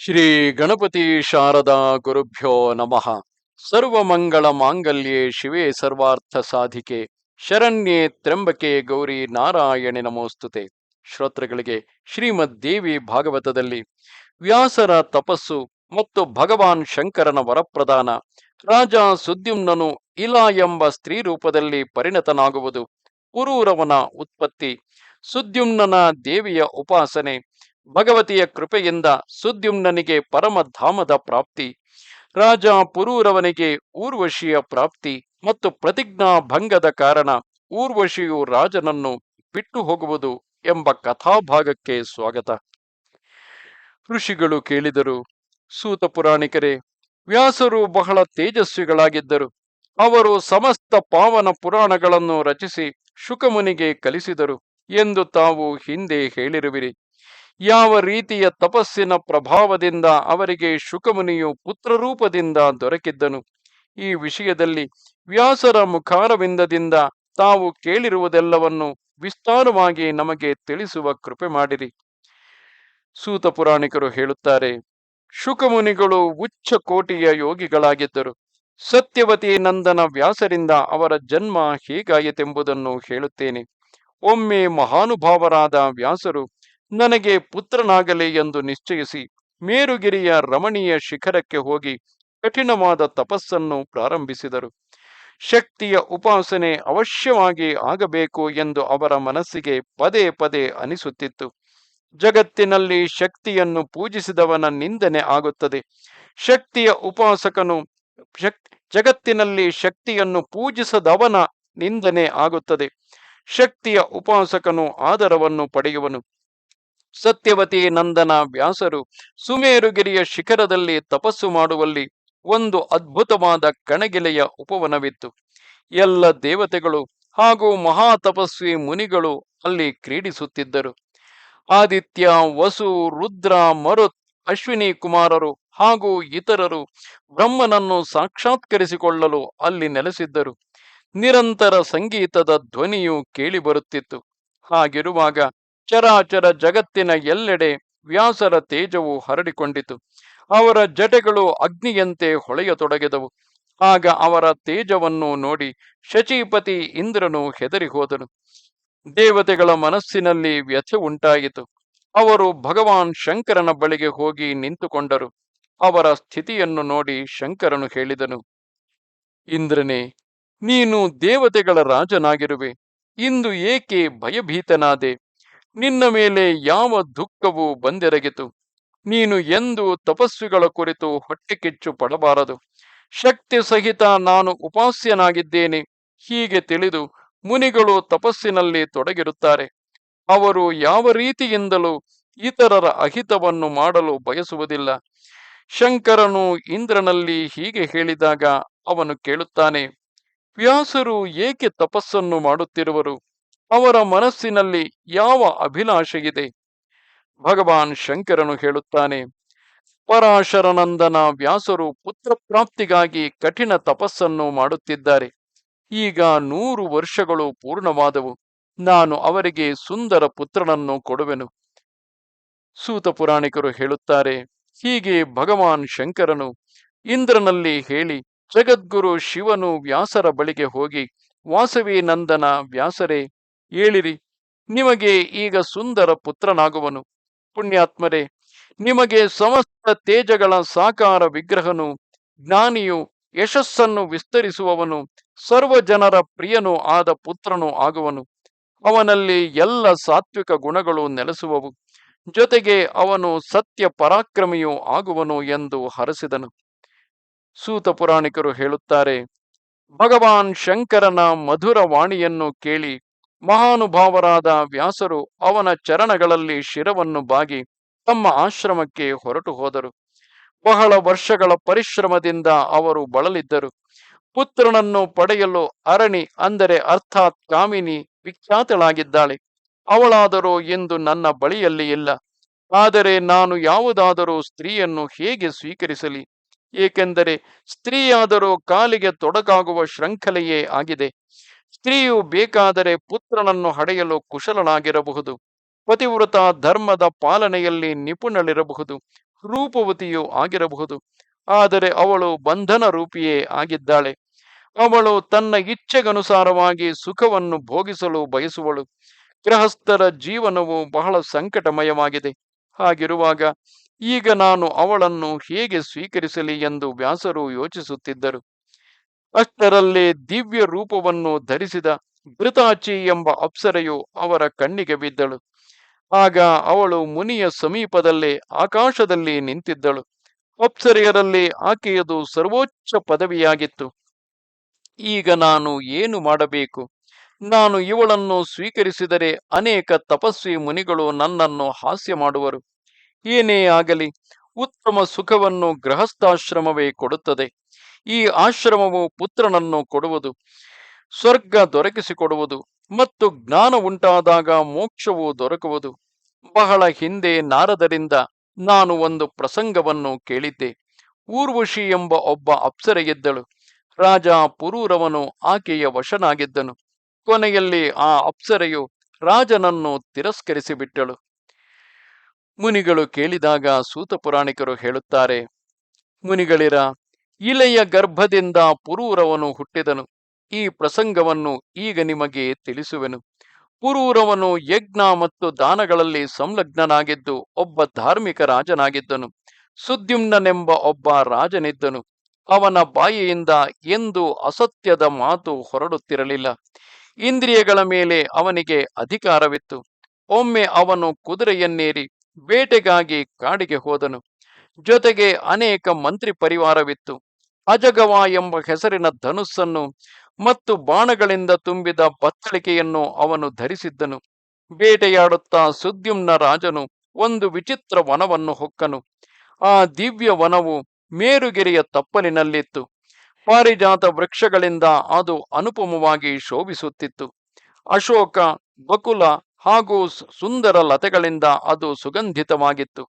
ಶ್ರೀ ಗಣಪತಿ ಶಾರದಾ ಗುರುಭ್ಯೋ ನಮಃ. ಸರ್ವಮಂಗಳ ಮಾಂಗಲ್ಯೇ ಶಿವೇ ಸರ್ವಾರ್ಥ ಸಾಧಿಕೆ. ಶರಣ್ಯೆ ತ್ರ್ಯಂಬಕೆ ಗೌರಿ ನಾರಾಯಣೆ ನಮೋಸ್ತುತೆ. ಶ್ರೋತೃಗಳಿಗೆ ಶ್ರೀಮದ್ ದೇವಿ ಭಾಗವತದಲ್ಲಿ ವ್ಯಾಸರ ತಪಸ್ಸು ಮತ್ತು ಭಗವಾನ್ ಶಂಕರನ ವರಪ್ರದಾನ, ರಾಜ ಸುದ್ಯುಮ್ನನು ಇಲಾ ಎಂಬ ಸ್ತ್ರೀ ರೂಪದಲ್ಲಿ ಪರಿಣತನಾಗುವುದು ಪುರೂರವನ ಉತ್ಪತ್ತಿ, ಸುದ್ಯುಮ್ನನ ದೇವಿಯ ಉಪಾಸನೆ ಭಗವತಿಯ ಕೃಪೆಯಿಂದ ಸುದ್ಯುಮ್ನನಿಗೆ ಪರಮಧಾಮದ ಪ್ರಾಪ್ತಿ, ರಾಜ ಪುರೂರವನಿಗೆ ಊರ್ವಶಿಯ ಪ್ರಾಪ್ತಿ ಮತ್ತು ಪ್ರತಿಜ್ಞಾ ಭಂಗದ ಕಾರಣ ಊರ್ವಶಿಯು ರಾಜನನ್ನು ಬಿಟ್ಟು ಹೋಗುವುದು ಎಂಬ ಕಥಾಭಾಗಕ್ಕೆ ಸ್ವಾಗತ. ಋಷಿಗಳು ಕೇಳಿದರು, ಸೂತ ಪುರಾಣಿಕರೇ, ವ್ಯಾಸರು ಬಹಳ ತೇಜಸ್ವಿಗಳಾಗಿದ್ದರು. ಅವರು ಸಮಸ್ತ ಪಾವನ ಪುರಾಣಗಳನ್ನು ರಚಿಸಿ ಶುಕಮುನಿಗೆ ಕಲಿಸಿದರು ಎಂದು ತಾವು ಹಿಂದೆ ಹೇಳಿರುವಿರಿ. ಯಾವ ರೀತಿಯ ತಪಸ್ಸಿನ ಪ್ರಭಾವದಿಂದ ಅವರಿಗೆ ಶುಕಮುನಿಯು ಪುತ್ರರೂಪದಿಂದ ದೊರಕಿದ್ದನು? ಈ ವಿಷಯದಲ್ಲಿ ವ್ಯಾಸರ ಮುಖಾರವಿಂದದಿಂದ ತಾವು ಕೇಳಿರುವುದೆಲ್ಲವನ್ನು ವಿಸ್ತಾರವಾಗಿ ನಮಗೆ ತಿಳಿಸುವ ಕೃಪೆ ಮಾಡಿರಿ. ಸೂತ ಪುರಾಣಿಕರು ಹೇಳುತ್ತಾರೆ, ಶುಕಮುನಿಗಳು ಉಚ್ಚ ಕೋಟಿಯ ಯೋಗಿಗಳಾಗಿದ್ದರು. ಸತ್ಯವತಿ ನಂದನ ವ್ಯಾಸರಿಂದ ಅವರ ಜನ್ಮ ಹೇಗಾಯಿತೆಂಬುದನ್ನು ಹೇಳುತ್ತೇನೆ. ಒಮ್ಮೆ ಮಹಾನುಭಾವರಾದ ವ್ಯಾಸರು ನನಗೆ ಪುತ್ರನಾಗಲಿ ಎಂದು ನಿಶ್ಚಯಿಸಿ ಮೇರುಗಿರಿಯ ರಮಣೀಯ ಶಿಖರಕ್ಕೆ ಹೋಗಿ ಕಠಿಣವಾದ ತಪಸ್ಸನ್ನು ಪ್ರಾರಂಭಿಸಿದರು. ಶಕ್ತಿಯ ಉಪಾಸನೆ ಅವಶ್ಯವಾಗಿ ಆಗಬೇಕು ಎಂದು ಅವರ ಮನಸ್ಸಿಗೆ ಪದೇ ಪದೇ ಅನಿಸುತ್ತಿತ್ತು. ಜಗತ್ತಿನಲ್ಲಿ ಶಕ್ತಿಯನ್ನು ಪೂಜಿಸಿದವನ ನಿಂದನೆ ಆಗುತ್ತದೆ. ಶಕ್ತಿಯ ಉಪಾಸಕನು ಶಕ್, ಜಗತ್ತಿನಲ್ಲಿ ಶಕ್ತಿಯನ್ನು ಪೂಜಿಸದವನ ನಿಂದನೆ ಆಗುತ್ತದೆ. ಶಕ್ತಿಯ ಉಪಾಸಕನು ಆದರವನ್ನು ಪಡೆಯುವನು. ಸತ್ಯವತಿ ನಂದನ ವ್ಯಾಸರು ಸುಮೇರುಗಿರಿಯ ಶಿಖರದಲ್ಲಿ ತಪಸ್ಸು ಮಾಡುವಲ್ಲಿ ಒಂದು ಅದ್ಭುತವಾದ ಕಣಗಿಲೆಯ ಉಪವನವಿತ್ತು. ಎಲ್ಲ ದೇವತೆಗಳು ಹಾಗೂ ಮಹಾ ತಪಸ್ವಿ ಮುನಿಗಳು ಅಲ್ಲಿ ಕ್ರೀಡಿಸುತ್ತಿದ್ದರು. ಆದಿತ್ಯ, ವಸು, ರುದ್ರ, ಮರುತ್, ಅಶ್ವಿನಿ ಕುಮಾರರು ಹಾಗೂ ಇತರರು ಬ್ರಹ್ಮನನ್ನು ಸಾಕ್ಷಾತ್ಕರಿಸಿಕೊಳ್ಳಲು ಅಲ್ಲಿ ನೆಲೆಸಿದ್ದರು. ನಿರಂತರ ಸಂಗೀತದ ಧ್ವನಿಯು ಕೇಳಿಬರುತ್ತಿತ್ತು ಹಾಗಿರುವಾಗ ಚರಾಚರ ಜಗತ್ತಿನ ಎಲ್ಲೆಡೆ ವ್ಯಾಸರ ತೇಜವು ಹರಡಿಕೊಂಡಿತು. ಅವರ ಜಟೆಗಳು ಅಗ್ನಿಯಂತೆ ಹೊಳೆಯತೊಡಗಿದವು. ಆಗ ಅವರ ತೇಜವನ್ನು ನೋಡಿ ಶಚೀಪತಿ ಇಂದ್ರನು ಹೆದರಿ ಹೋದನು ದೇವತೆಗಳ ಮನಸ್ಸಿನಲ್ಲಿ ವ್ಯಥೆ ಉಂಟಾಯಿತು. ಅವರು ಭಗವಾನ್ ಶಂಕರನ ಬಳಿಗೆ ಹೋಗಿ ನಿಂತುಕೊಂಡರು. ಅವರ ಸ್ಥಿತಿಯನ್ನು ನೋಡಿ ಶಂಕರನು ಹೇಳಿದನು, ಇಂದ್ರನೇ, ನೀನು ದೇವತೆಗಳ ರಾಜನಾಗಿರುವೆ. ಇಂದು ಏಕೆ ಭಯಭೀತನಾದೆ? ನಿನ್ನ ಮೇಲೆ ಯಾವ ದುಃಖವು ಬಂದೆರಗಿತು? ನೀನು ಎಂದು ತಪಸ್ವಿಗಳ ಕುರಿತು ಹೊಟ್ಟೆ ಕಿಚ್ಚು ಪಡಬಾರದು. ಶಕ್ತಿ ಸಹಿತ ನಾನು ಉಪಾಸ್ಯನಾಗಿದ್ದೇನೆ. ಹೀಗೆ ತಿಳಿದು ಮುನಿಗಳು ತಪಸ್ಸಿನಲ್ಲಿ ತೊಡಗಿರುತ್ತಾರೆ. ಅವರು ಯಾವ ರೀತಿಯಿಂದಲೂ ಇತರರ ಅಹಿತವನ್ನು ಮಾಡಲು ಬಯಸುವುದಿಲ್ಲ. ಶಂಕರನು ಇಂದ್ರನಲ್ಲಿ ಹೀಗೆ ಹೇಳಿದಾಗ ಅವನು ಕೇಳುತ್ತಾನೆ, ವ್ಯಾಸರು ಏಕೆ ತಪಸ್ಸನ್ನು ಮಾಡುತ್ತಿರುವರು? ಅವರ ಮನಸ್ಸಿನಲ್ಲಿ ಯಾವ ಅಭಿಲಾಷೆಯಿದೆ? ಭಗವಾನ್ ಶಂಕರನು ಹೇಳುತ್ತಾನೆ, ಪರಾಶರನಂದನ ವ್ಯಾಸರು ಪುತ್ರ ಪ್ರಾಪ್ತಿಗಾಗಿ ಕಠಿಣ ತಪಸ್ಸನ್ನು ಮಾಡುತ್ತಿದ್ದಾರೆ. ಈಗ ನೂರು ವರ್ಷಗಳು ಪೂರ್ಣವಾದವು. ನಾನು ಅವರಿಗೆ ಸುಂದರ ಪುತ್ರನನ್ನು ಕೊಡುವೆನು. ಸೂತ ಪುರಾಣಿಕರು ಹೇಳುತ್ತಾರೆ, ಹೀಗೆ ಭಗವಾನ್ ಶಂಕರನು ಇಂದ್ರನಲ್ಲಿ ಹೇಳಿ, ಜಗದ್ಗುರು ಶಿವನು ವ್ಯಾಸರ ಬಳಿಗೆ ಹೋಗಿ ವಾಸವಿ ನಂದನ ವ್ಯಾಸರೇ ಏಳಿರಿ ನಿಮಗೆ ಈಗ ಸುಂದರ ಪುತ್ರನಾಗುವನು. ಪುಣ್ಯಾತ್ಮರೇ, ನಿಮಗೆ ಸಮಸ್ತ ತೇಜಗಳ ಸಾಕಾರ ವಿಗ್ರಹನು, ಜ್ಞಾನಿಯು, ಯಶಸ್ಸನ್ನು ವಿಸ್ತರಿಸುವವನು, ಸರ್ವ ಜನರ ಪ್ರಿಯನೂ ಆದ ಪುತ್ರನು ಆಗುವನು. ಅವನಲ್ಲಿ ಎಲ್ಲ ಸಾತ್ವಿಕ ಗುಣಗಳು ನೆಲೆಸುವವು. ಜೊತೆಗೆ ಅವನು ಸತ್ಯ ಪರಾಕ್ರಮಿಯೂ ಆಗುವನು ಎಂದು ಹರಸಿದನು. ಸೂತ ಪುರಾಣಿಕರು ಹೇಳುತ್ತಾರೆ, ಭಗವಾನ್ ಶಂಕರನ ಮಧುರ ವಾಣಿಯನ್ನು ಕೇಳಿ ಮಹಾನುಭಾವರಾದ ವ್ಯಾಸರು ಅವನ ಚರಣಗಳಲ್ಲಿ ಶಿರವನ್ನು ಬಾಗಿ ತಮ್ಮ ಆಶ್ರಮಕ್ಕೆ ಹೊರಟು ಹೋದರು. ಬಹಳ ವರ್ಷಗಳ ಪರಿಶ್ರಮದಿಂದ ಅವರು ಬಳಲಿದ್ದರು. ಪುತ್ರನನ್ನು ಪಡೆಯಲು ಅರಣಿ ಅಂದರೆ ಅರ್ಥಾತ್ ಕಾಮಿನಿ ವಿಖ್ಯಾತಳಾಗಿದ್ದಾಳೆ. ಅವಳಾದರೂ ಎಂದು ನನ್ನ ಬಳಿಯಲ್ಲಿ ಇಲ್ಲ. ಆದರೆ ನಾನು ಯಾವುದಾದರೂ ಸ್ತ್ರೀಯನ್ನು ಹೇಗೆ ಸ್ವೀಕರಿಸಲಿ? ಏಕೆಂದರೆ ಸ್ತ್ರೀಯಾದರೂ ಕಾಲಿಗೆ ತೊಡಕಾಗುವ ಶೃಂಖಲೆಯೇ ಆಗಿದೆ. ಸ್ತ್ರೀಯು ಬೇಕಾದರೆ ಪುತ್ರನನ್ನು ಹಡೆಯಲು ಕುಶಲನಾಗಿರಬಹುದು. ಪತಿವ್ರತ ಧರ್ಮದ ಪಾಲನೆಯಲ್ಲಿ ನಿಪುಣಳಿರಬಹುದು ರೂಪವತಿಯೂ ಆಗಿರಬಹುದು. ಆದರೆ ಅವಳು ಬಂಧನ ರೂಪಿಯೇ ಆಗಿದ್ದಾಳೆ. ಅವಳು ತನ್ನ ಇಚ್ಛೆಗನುಸಾರವಾಗಿ ಸುಖವನ್ನು ಭೋಗಿಸಲು ಬಯಸುವಳು. ಗೃಹಸ್ಥರ ಜೀವನವು ಬಹಳ ಸಂಕಟಮಯವಾಗಿದೆ. ಹಾಗಿರುವಾಗ ಈಗ ನಾನು ಅವಳನ್ನು ಹೇಗೆ ಸ್ವೀಕರಿಸಲಿ ಎಂದು ವ್ಯಾಸರು ಯೋಚಿಸುತ್ತಿದ್ದರು. ಅಷ್ಟರಲ್ಲೇ ದಿವ್ಯ ರೂಪವನ್ನು ಧರಿಸಿದ ಘೃತಾಚಿ ಎಂಬ ಅಪ್ಸರೆಯು ಅವರ ಕಣ್ಣಿಗೆ ಬಿದ್ದಳು. ಆಗ ಅವಳು ಮುನಿಯ ಸಮೀಪದಲ್ಲೇ ಆಕಾಶದಲ್ಲಿ ನಿಂತಿದ್ದಳು. ಅಪ್ಸರೆಯರಲ್ಲಿ ಆಕೆಯದು ಸರ್ವೋಚ್ಚ ಪದವಿಯಾಗಿತ್ತು. ಈಗ ನಾನು ಏನು ಮಾಡಬೇಕು? ನಾನು ಇವಳನ್ನು ಸ್ವೀಕರಿಸಿದರೆ ಅನೇಕ ತಪಸ್ವಿ ಮುನಿಗಳು ನನ್ನನ್ನು ಹಾಸ್ಯ ಮಾಡುವರು. ಏನೇ ಆಗಲಿ, ಉತ್ತಮ ಸುಖವನ್ನು ಗೃಹಸ್ಥಾಶ್ರಮವೇ ಕೊಡುತ್ತದೆ. ಈ ಆಶ್ರಮವು ಪುತ್ರನನ್ನು ಕೊಡುವುದು, ಸ್ವರ್ಗ ದೊರಕಿಸಿಕೊಡುವುದು ಮತ್ತು ಜ್ಞಾನ ಉಂಟಾದಾಗ ಮೋಕ್ಷವು ದೊರಕುವುದು. ಬಹಳ ಹಿಂದೆ ನಾರದರಿಂದ ನಾನು ಒಂದು ಪ್ರಸಂಗವನ್ನು ಕೇಳಿದ್ದೆ. ಊರ್ವಶಿ ಎಂಬ ಒಬ್ಬ ಅಪ್ಸರೆಯಿದ್ದಳು ರಾಜ ಪುರೂರವನು ಆಕೆಯ ವಶನಾಗಿದ್ದನು. ಕೊನೆಯಲ್ಲಿ ಆ ಅಪ್ಸರೆಯು ರಾಜನನ್ನು ತಿರಸ್ಕರಿಸಿಬಿಟ್ಟಳು. ಮುನಿಗಳು ಕೇಳಿದಾಗ ಸೂತ ಪುರಾಣಿಕರು ಹೇಳುತ್ತಾರೆ, ಮುನಿಗಳಿರ ಇಲೆಯ ಗರ್ಭದಿಂದ ಪುರೂರವನು ಹುಟ್ಟಿದನು. ಈ ಪ್ರಸಂಗವನ್ನು ಈಗ ನಿಮಗೆ ತಿಳಿಸುವೆನು. ಪುರೂರವನು ಯಜ್ಞ ಮತ್ತು ದಾನಗಳಲ್ಲಿ ಸಂಲಗ್ನನಾಗಿದ್ದು ಒಬ್ಬ ಧಾರ್ಮಿಕ ರಾಜನಾಗಿದ್ದನು. ಸುದ್ಯುಮ್ನನೆಂಬ ಒಬ್ಬ ರಾಜನಿದ್ದನು. ಅವನ ಬಾಯಿಯಿಂದ ಎಂದು ಅಸತ್ಯದ ಮಾತು ಹೊರಡುತ್ತಿರಲಿಲ್ಲ. ಇಂದ್ರಿಯಗಳ ಮೇಲೆ ಅವನಿಗೆ ಅಧಿಕಾರವಿತ್ತು. ಒಮ್ಮೆ ಅವನು ಕುದುರೆಯನ್ನೇರಿ ಬೇಟೆಗಾಗಿ ಕಾಡಿಗೆ ಹೋದನು. ಜೊತೆಗೆ ಅನೇಕ ಮಂತ್ರಿ ಪರಿವಾರವಿತ್ತು. ಅಜಗವ ಎಂಬ ಹೆಸರಿನ ಧನುಸ್ಸನ್ನು ಮತ್ತು ಬಾಣಗಳಿಂದ ತುಂಬಿದ ಬತ್ತಳಿಕೆಯನ್ನು ಅವನು ಧರಿಸಿದ್ದನು. ಬೇಟೆಯಾಡುತ್ತಾ ಸುದ್ಯುಮ್ನ ರಾಜನು ಒಂದು ವಿಚಿತ್ರ ವನವನ್ನು ಹೊಕ್ಕನು. ಆ ದಿವ್ಯ ವನವು ಮೇರುಗಿರಿಯ ತಪ್ಪಲಿನಲ್ಲಿತ್ತು. ಪಾರಿಜಾತ ವೃಕ್ಷಗಳಿಂದ ಅದು ಅನುಪಮವಾಗಿ ಶೋಭಿಸುತ್ತಿತ್ತು. ಅಶೋಕ ಬಕುಲ ಹಾಗೂ ಸುಂದರ ಲತೆಗಳಿಂದ ಅದು ಸುಗಂಧಿತವಾಗಿತ್ತು.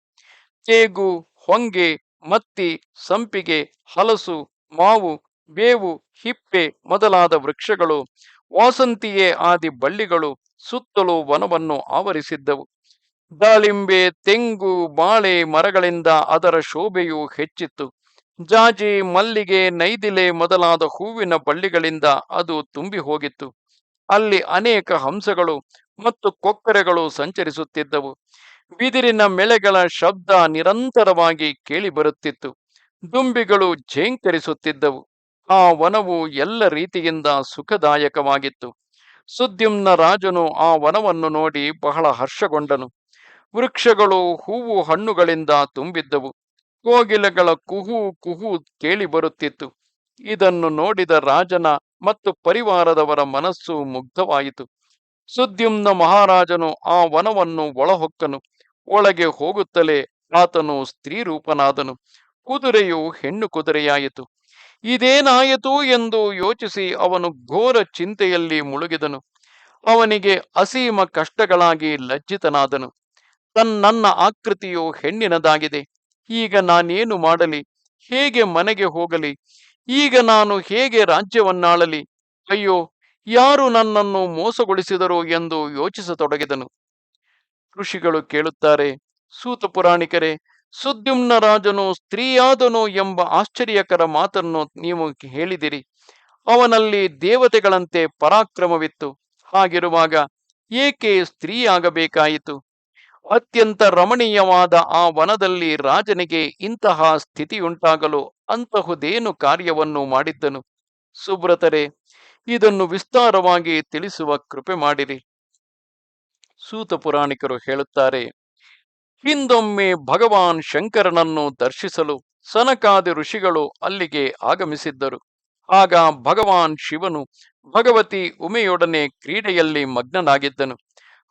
ತೇಗು, ಹೊಂಗೆ ಮತ್ತಿ, ಸಂಪಿಗೆ, ಹಲಸು, ಮಾವು, ಬೇವು, ಹಿಪ್ಪೆ ಮೊದಲಾದ ವೃಕ್ಷಗಳು ವಾಸಂತಿಯೇ ಆದಿ ಬಳ್ಳಿಗಳು ಸುತ್ತಲೂ ವನವನ್ನು ಆವರಿಸಿದ್ದವು. ದಾಳಿಂಬೆ, ತೆಂಗು, ಬಾಳೆ ಮರಗಳಿಂದ ಅದರ ಶೋಭೆಯು ಹೆಚ್ಚಿತ್ತು. ಜಾಜಿ, ಮಲ್ಲಿಗೆ, ನೈದಿಲೆ ಮೊದಲಾದ ಹೂವಿನ ಬಳ್ಳಿಗಳಿಂದ ಅದು ತುಂಬಿ ಹೋಗಿತ್ತು. ಅಲ್ಲಿ ಅನೇಕ ಹಂಸಗಳು ಮತ್ತು ಕೊಕ್ಕರೆಗಳು ಸಂಚರಿಸುತ್ತಿದ್ದವು. ಬಿದಿರಿನ ಮೆಳೆಗಳ ಶಬ್ದ ನಿರಂತರವಾಗಿ ಕೇಳಿಬರುತ್ತಿತ್ತು. ದುಂಬಿಗಳು ಝೇಂಕರಿಸುತ್ತಿದ್ದವು ಆ ವನವು ಎಲ್ಲ ರೀತಿಯಿಂದ ಸುಖದಾಯಕವಾಗಿತ್ತು. ಸುದ್ಯುಮ್ನ ರಾಜನು ಆ ವನವನ್ನು ನೋಡಿ ಬಹಳ ಹರ್ಷಗೊಂಡನು. ವೃಕ್ಷಗಳು ಹೂವು ಹಣ್ಣುಗಳಿಂದ ತುಂಬಿದ್ದವು. ಕೋಗಿಲೆಗಳ ಕುಹು ಕುಹು ಕೇಳಿ ಬರುತ್ತಿತ್ತು ಇದನ್ನು ನೋಡಿದ ರಾಜನ ಮತ್ತು ಪರಿವಾರದವರ ಮನಸ್ಸು ಮುಗ್ಧವಾಯಿತು. ಸುದ್ಯುಮ್ನ ಮಹಾರಾಜನು ಆ ವನವನ್ನು ಒಳಹೊಕ್ಕನು. ಒಳಗೆ ಹೋಗುತ್ತಲೇ ಆತನು ಸ್ತ್ರೀ ರೂಪನಾದನು ಕುದುರೆಯು ಹೆಣ್ಣು ಕುದುರೆಯಾಯಿತು. ಇದೇನಾಯಿತು ಎಂದು ಯೋಚಿಸಿ ಅವನು ಘೋರ ಚಿಂತೆಯಲ್ಲಿ ಮುಳುಗಿದನು. ಅವನಿಗೆ ಅಸೀಮ ಕಷ್ಟಗಳಾಗಿ ಲಜ್ಜಿತನಾದನು. ತನ್ನ ಆಕೃತಿಯು ಹೆಣ್ಣಿನದಾಗಿದೆ. ಈಗ ನಾನೇನು ಮಾಡಲಿ? ಹೇಗೆ ಮನೆಗೆ ಹೋಗಲಿ? ಈಗ ನಾನು ಹೇಗೆ ರಾಜ್ಯವನ್ನಾಳಲಿ? ಅಯ್ಯೋ, ಯಾರು ನನ್ನನ್ನು ಮೋಸಗೊಳಿಸಿದರು ಎಂದು ಯೋಚಿಸತೊಡಗಿದನು. ಋಷಿಗಳು ಕೇಳುತ್ತಾರೆ, ಸೂತ ಪುರಾಣಿಕರೇ, ಸುದ್ಯುಮ್ನ ರಾಜನು, ಸ್ತ್ರೀಯಾದನು ಎಂಬ ಆಶ್ಚರ್ಯಕರ ಮಾತನ್ನು ನೀವು ಹೇಳಿದಿರಿ. ಅವನಲ್ಲಿ ದೇವತೆಗಳಂತೆ ಪರಾಕ್ರಮವಿತ್ತು. ಹಾಗಿರುವಾಗ ಏಕೆ ಸ್ತ್ರೀಯಾಗಬೇಕಾಯಿತು? ಅತ್ಯಂತ ರಮಣೀಯವಾದ ಆ ವನದಲ್ಲಿ ರಾಜನಿಗೆ ಇಂತಹ ಸ್ಥಿತಿಯುಂಟಾಗಲು ಅಂತಹುದೇನು ಕಾರ್ಯವನ್ನು ಮಾಡಿದ್ದನು? ಸುಬ್ರತರೆ ಇದನ್ನು ವಿಸ್ತಾರವಾಗಿ ತಿಳಿಸುವ ಕೃಪೆ ಮಾಡಿರಿ. ಸೂತ ಪುರಾಣಿಕರು ಹೇಳುತ್ತಾರೆ, ಹಿಂದೊಮ್ಮೆ ಭಗವಾನ್ ಶಂಕರನನ್ನು ದರ್ಶಿಸಲು ಸನಕಾದಿ ಋಷಿಗಳು ಅಲ್ಲಿಗೆ ಆಗಮಿಸಿದ್ದರು. ಆಗ ಭಗವಾನ್ ಶಿವನು ಭಗವತಿ ಉಮೆಯೊಡನೆ ಕ್ರೀಡೆಯಲ್ಲಿ ಮಗ್ನನಾಗಿದ್ದನು.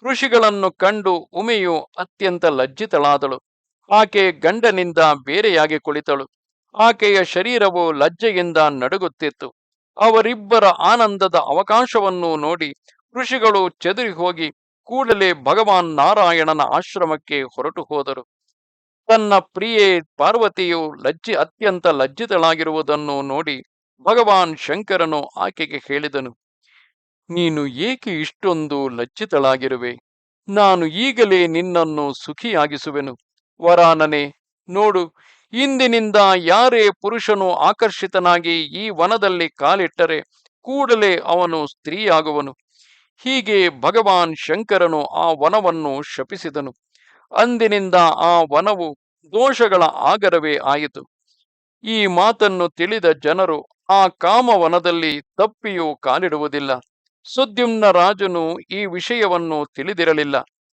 ಋಷಿಗಳನ್ನು ಕಂಡು ಉಮೆಯು ಅತ್ಯಂತ ಲಜ್ಜಿತಳಾದಳು. ಆಕೆ ಗಂಡನಿಂದ ಬೇರೆಯಾಗಿ ಕುಳಿತಳು. ಆಕೆಯ ಶರೀರವು ಲಜ್ಜೆಯಿಂದ ನಡುಗುತ್ತಿತ್ತು. ಅವರಿಬ್ಬರ ಆನಂದದ ಅವಕಾಶವನ್ನು ನೋಡಿ ಋಷಿಗಳು ಚದುರಿ ಹೋಗಿ ಕೂಡಲೇ ಭಗವಾನ್ ನಾರಾಯಣನ ಆಶ್ರಮಕ್ಕೆ ಹೊರಟು ಹೋದರು. ತನ್ನ ಪ್ರಿಯೆ ಪಾರ್ವತಿಯು ಲಜ್ಜಿ ಅತ್ಯಂತ ಲಜ್ಜಿತಳಾಗಿರುವುದನ್ನು ನೋಡಿ ಭಗವಾನ್ ಶಂಕರನು ಆಕೆಗೆ ಹೇಳಿದನು, ನೀನು ಏಕೆ ಇಷ್ಟೊಂದು ಲಜ್ಜಿತಳಾಗಿರುವೆ? ನಾನು ಈಗಲೇ ನಿನ್ನನ್ನು ಸುಖಿಯಾಗಿಸುವೆನು. ವರಾನನೆ, ನೋಡು, ಇಂದಿನಿಂದ ಯಾರೇ ಪುರುಷನು ಆಕರ್ಷಿತನಾಗಿ ಈ ವನದಲ್ಲಿ ಕಾಲಿಟ್ಟರೆ ಕೂಡಲೇ ಅವನು ಸ್ತ್ರೀಯಾಗುವನು. ಹೀಗೆ ಭಗವಾನ್ ಶಂಕರನು ಆ ವನವನ್ನು ಶಪಿಸಿದನು. ಅಂದಿನಿಂದ ಆ ವನವು ದೋಷಗಳ ಆಗರವೇ ಆಯಿತು. ಈ ಮಾತನ್ನು ತಿಳಿದ ಜನರು ಆ ಕಾಮವನದಲ್ಲಿ ತಪ್ಪಿಯೂ ಕಾಲಿಡುವುದಿಲ್ಲ. ಸುದ್ಯುಮ್ನ ರಾಜನು ಈ ವಿಷಯವನ್ನು ತಿಳಿದಿರಲಿಲ್ಲ.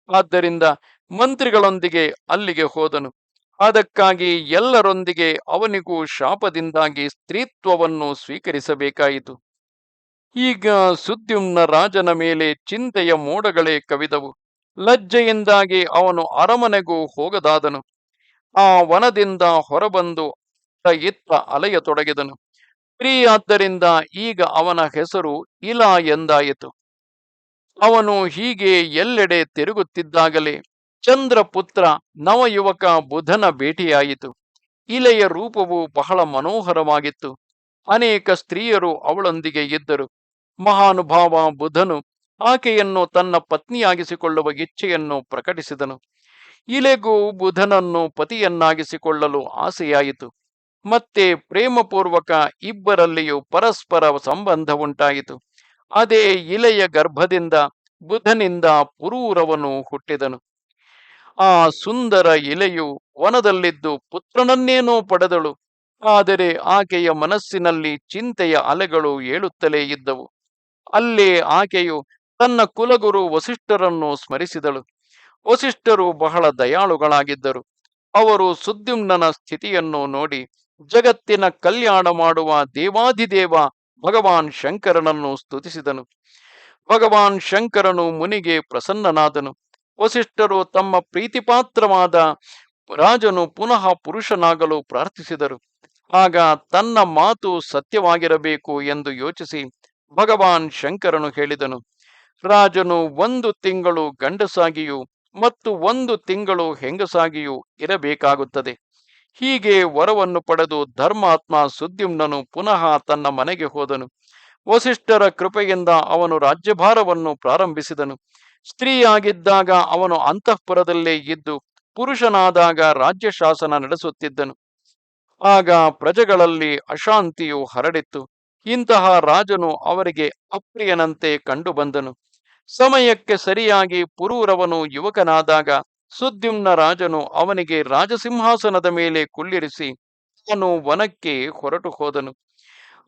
ಆದ್ದರಿಂದ ಮಂತ್ರಿಗಳೊಂದಿಗೆ ಅಲ್ಲಿಗೆ ಹೋದನು. ಅದಕ್ಕಾಗಿ ಎಲ್ಲರೊಂದಿಗೆ ಅವನಿಗೂ ಶಾಪದಿಂದಾಗಿ ಸ್ತ್ರೀತ್ವವನ್ನು ಸ್ವೀಕರಿಸಬೇಕಾಯಿತು. ಈಗ ಸುದ್ಯುಮ್ನ ರಾಜನ ಮೇಲೆ ಚಿಂತೆಯ ಮೋಡಗಳೇ ಕವಿದವು. ಲಜ್ಜೆಯಿಂದಾಗಿ ಅವನು ಅರಮನೆಗೂ ಹೋಗದಾದನು. ಆ ವನದಿಂದ ಹೊರಬಂದು ಇತ್ತ ಅಲೆಯ ತೊಡಗಿದನು. ಆದ್ದರಿಂದ ಈಗ ಅವನ ಹೆಸರು ಇಲ ಎಂದಾಯಿತು. ಅವನು ಹೀಗೆ ಎಲ್ಲೆಡೆ ತಿರುಗುತ್ತಿದ್ದಾಗಲೇ ಚಂದ್ರಪುತ್ರ ನವಯುವಕ ಬುಧನ ಭೇಟಿಯಾಯಿತು. ಇಲೆಯ ರೂಪವು ಬಹಳ ಮನೋಹರವಾಗಿತ್ತು. ಅನೇಕ ಸ್ತ್ರೀಯರು ಅವಳೊಂದಿಗೆ ಇದ್ದರು. ಮಹಾನುಭಾವ ಬುಧನು ಆಕೆಯನ್ನು ತನ್ನ ಪತ್ನಿಯಾಗಿಸಿಕೊಳ್ಳುವ ಇಚ್ಛೆಯನ್ನು ಪ್ರಕಟಿಸಿದನು. ಇಲೆಗೂ ಬುಧನನ್ನು ಪತಿಯನ್ನಾಗಿಸಿಕೊಳ್ಳಲು ಆಸೆಯಾಯಿತು. ಮತ್ತೆ ಪ್ರೇಮಪೂರ್ವಕ ಇಬ್ಬರಲ್ಲಿಯೂ ಪರಸ್ಪರ ಸಂಬಂಧ ಉಂಟಾಯಿತು. ಅದೇ ಇಲೆಯ ಗರ್ಭದಿಂದ ಬುಧನಿಂದ ಪುರೂರವನು ಹುಟ್ಟಿದನು. ಆ ಸುಂದರ ಇಲೆಯು ವನದಲ್ಲಿದ್ದು ಪುತ್ರನನ್ನೇನೋ ಪಡೆದಳು. ಆದರೆ ಆಕೆಯ ಮನಸ್ಸಿನಲ್ಲಿ ಚಿಂತೆಯ ಅಲೆಗಳು ಏಳುತ್ತಲೇ ಇದ್ದವು. ಅಲ್ಲೇ ಆಕೆಯು ತನ್ನ ಕುಲಗುರು ವಸಿಷ್ಠರನ್ನು ಸ್ಮರಿಸಿದಳು. ವಸಿಷ್ಠರು ಬಹಳ ದಯಾಳುಗಳಾಗಿದ್ದರು. ಅವರು ಸುದ್ಯುಮ್ನನ ಸ್ಥಿತಿಯನ್ನು ನೋಡಿ ಜಗತ್ತಿನ ಕಲ್ಯಾಣ ಮಾಡುವ ದೇವಾಧಿದೇವ ಭಗವಾನ್ ಶಂಕರನನ್ನು ಸ್ತುತಿಸಿದನು. ಭಗವಾನ್ ಶಂಕರನು ಮುನಿಗೆ ಪ್ರಸನ್ನನಾದನು. ವಸಿಷ್ಠರು ತಮ್ಮ ಪ್ರೀತಿಪಾತ್ರವಾದ ರಾಜನು ಪುನಃ ಪುರುಷನಾಗಲು ಪ್ರಾರ್ಥಿಸಿದರು. ಆಗ ತನ್ನ ಮಾತು ಸತ್ಯವಾಗಿರಬೇಕು ಎಂದು ಯೋಚಿಸಿ ಭಗವಾನ್ ಶಂಕರನು ಹೇಳಿದನು, ರಾಜನು ಒಂದು ತಿಂಗಳು ಗಂಡಸಾಗಿಯೂ ಮತ್ತು ಒಂದು ತಿಂಗಳು ಹೆಂಗಸಾಗಿಯೂ ಇರಬೇಕಾಗುತ್ತದೆ. ಹೀಗೆ ವರವನ್ನು ಪಡೆದು ಧರ್ಮಾತ್ಮ ಸುದ್ಯುಮ್ನನು ಪುನಃ ತನ್ನ ಮನೆಗೆ ಹೋದನು. ವಸಿಷ್ಠರ ಕೃಪೆಯಿಂದ ಅವನು ರಾಜ್ಯಭಾರವನ್ನು ಪ್ರಾರಂಭಿಸಿದನು. ಸ್ತ್ರೀಯಾಗಿದ್ದಾಗ ಅವನು ಅಂತಃಪುರದಲ್ಲೇ ಇದ್ದು ಪುರುಷನಾದಾಗ ರಾಜ್ಯ ಶಾಸನ ನಡೆಸುತ್ತಿದ್ದನು. ಆಗ ಪ್ರಜೆಗಳಲ್ಲಿ ಅಶಾಂತಿಯು ಹರಡಿತ್ತು. ಇಂತಹ ರಾಜನು ಅವರಿಗೆ ಅಪ್ರಿಯನಂತೆ ಕಂಡುಬಂದನು ಸಮಯಕ್ಕೆ ಸರಿಯಾಗಿ ಪುರೂರವನು ಯುವಕನಾದಾಗ ಸುದ್ಯುಮ್ನ ರಾಜನು ಅವನಿಗೆ ರಾಜಸಿಂಹಾಸನದ ಮೇಲೆ ಕುಳ್ಳಿರಿಸಿ ಅವನು ವನಕ್ಕೆ ಹೊರಟು ಹೋದನು.